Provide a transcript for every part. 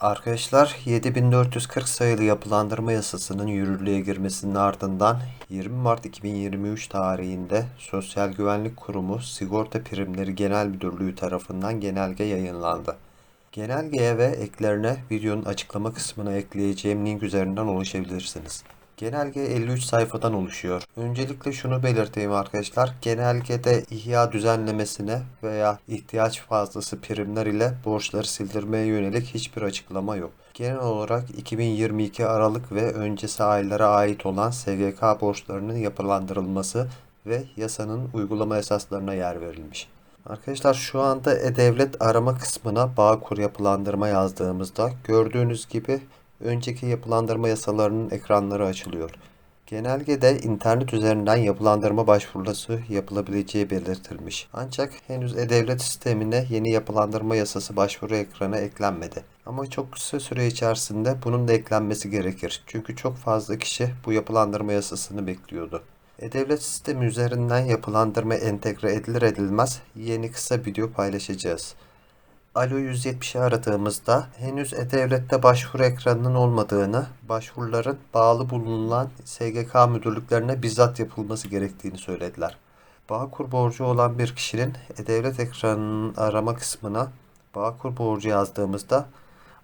Arkadaşlar 7440 sayılı yapılandırma yasasının yürürlüğe girmesinin ardından 20 Mart 2023 tarihinde Sosyal Güvenlik Kurumu Sigorta Primleri Genel Müdürlüğü tarafından genelge yayınlandı. Genelgeye ve eklerine videonun açıklama kısmına ekleyeceğim link üzerinden ulaşabilirsiniz. Genelge 53 sayfadan oluşuyor. Öncelikle şunu belirteyim arkadaşlar. Genelgede ihya düzenlemesine veya ihtiyaç fazlası primler ile borçları sildirmeye yönelik hiçbir açıklama yok. Genel olarak 2022 Aralık ve öncesi aylara ait olan SGK borçlarının yapılandırılması ve yasanın uygulama esaslarına yer verilmiş. Arkadaşlar şu anda E-Devlet arama kısmına Bağkur yapılandırma yazdığımızda gördüğünüz gibi önceki yapılandırma yasalarının ekranları açılıyor. Genelgede internet üzerinden yapılandırma başvurusu yapılabileceği belirtilmiş. Ancak henüz E-Devlet sistemine yeni yapılandırma yasası başvuru ekranı eklenmedi. Ama çok kısa süre içerisinde bunun da eklenmesi gerekir. Çünkü çok fazla kişi bu yapılandırma yasasını bekliyordu. E-Devlet sistemi üzerinden yapılandırma entegre edilir edilmez yeni kısa video paylaşacağız. Alo 170'i aradığımızda henüz E-Devlet'te başvuru ekranının olmadığını, başvuruların bağlı bulunan SGK müdürlüklerine bizzat yapılması gerektiğini söylediler. Bağkur borcu olan bir kişinin E-Devlet ekranının arama kısmına Bağkur borcu yazdığımızda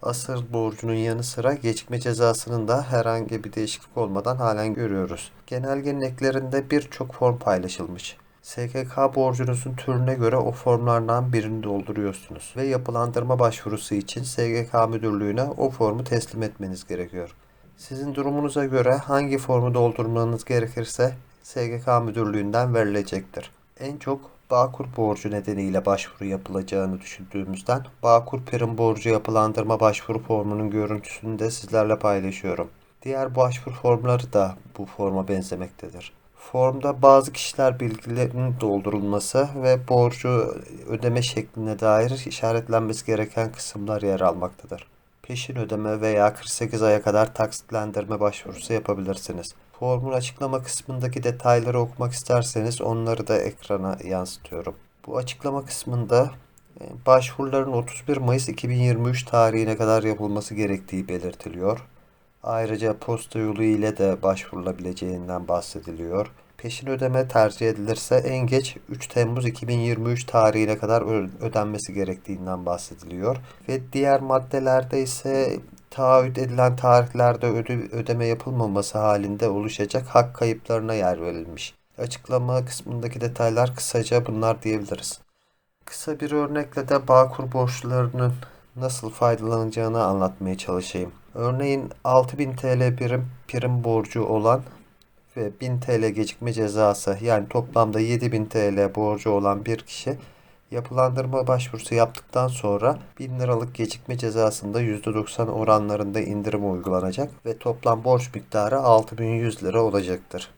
asıl borcunun yanı sıra gecikme cezasının da herhangi bir değişiklik olmadan halen görüyoruz. Genelgenin eklerinde birçok form paylaşılmış. SGK borcunuzun türüne göre o formlardan birini dolduruyorsunuz ve yapılandırma başvurusu için SGK müdürlüğüne o formu teslim etmeniz gerekiyor. Sizin durumunuza göre hangi formu doldurmanız gerekirse SGK müdürlüğünden verilecektir. En çok Bağkur borcu nedeniyle başvuru yapılacağını düşündüğümüzden Bağkur prim borcu yapılandırma başvuru formunun görüntüsünü de sizlerle paylaşıyorum. Diğer başvuru formları da bu forma benzemektedir. Formda bazı kişiler bilgilerinin doldurulması ve borcu ödeme şekline dair işaretlenmesi gereken kısımlar yer almaktadır. Peşin ödeme veya 48 aya kadar taksitlendirme başvurusu yapabilirsiniz. Formun açıklama kısmındaki detayları okumak isterseniz onları da ekrana yansıtıyorum. Bu açıklama kısmında e, başvuruların 31 Mayıs 2023 tarihine kadar yapılması gerektiği belirtiliyor. Ayrıca posta yolu ile de başvurulabileceğinden bahsediliyor. Peşin ödeme tercih edilirse en geç 3 Temmuz 2023 tarihine kadar ödenmesi gerektiğinden bahsediliyor. Ve diğer maddelerde ise taahhüt edilen tarihlerde öde ödeme yapılmaması halinde oluşacak hak kayıplarına yer verilmiş. Açıklama kısmındaki detaylar kısaca bunlar diyebiliriz. Kısa bir örnekle de Bağkur borçlarının nasıl faydalanacağını anlatmaya çalışayım. Örneğin 6000 TL birim prim borcu olan ve 1000 TL gecikme cezası yani toplamda 7000 TL borcu olan bir kişi yapılandırma başvurusu yaptıktan sonra 1000 liralık gecikme cezasında %90 oranlarında indirim uygulanacak ve toplam borç miktarı 6100 lira olacaktır.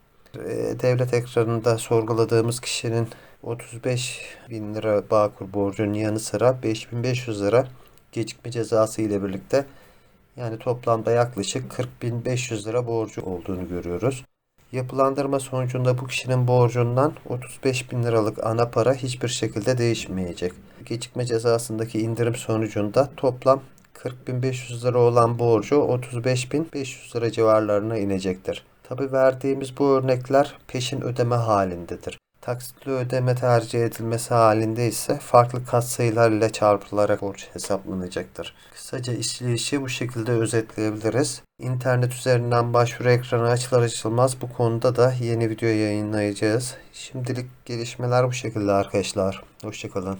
Devlet ekranında sorguladığımız kişinin 35 bin lira Bağkur borcunun yanı sıra 5500 lira gecikme cezası ile birlikte yani toplamda yaklaşık 40.500 lira borcu olduğunu görüyoruz. Yapılandırma sonucunda bu kişinin borcundan 35 bin liralık ana para hiçbir şekilde değişmeyecek. Gecikme cezasındaki indirim sonucunda toplam 40.500 lira olan borcu 35.500 lira civarlarına inecektir. Tabi verdiğimiz bu örnekler peşin ödeme halindedir. Taksitli ödeme tercih edilmesi halinde ise farklı katsayılar ile çarpılarak borç hesaplanacaktır. Kısaca işleyişi bu şekilde özetleyebiliriz. İnternet üzerinden başvuru ekranı açılır açılmaz bu konuda da yeni video yayınlayacağız. Şimdilik gelişmeler bu şekilde arkadaşlar. Hoşçakalın.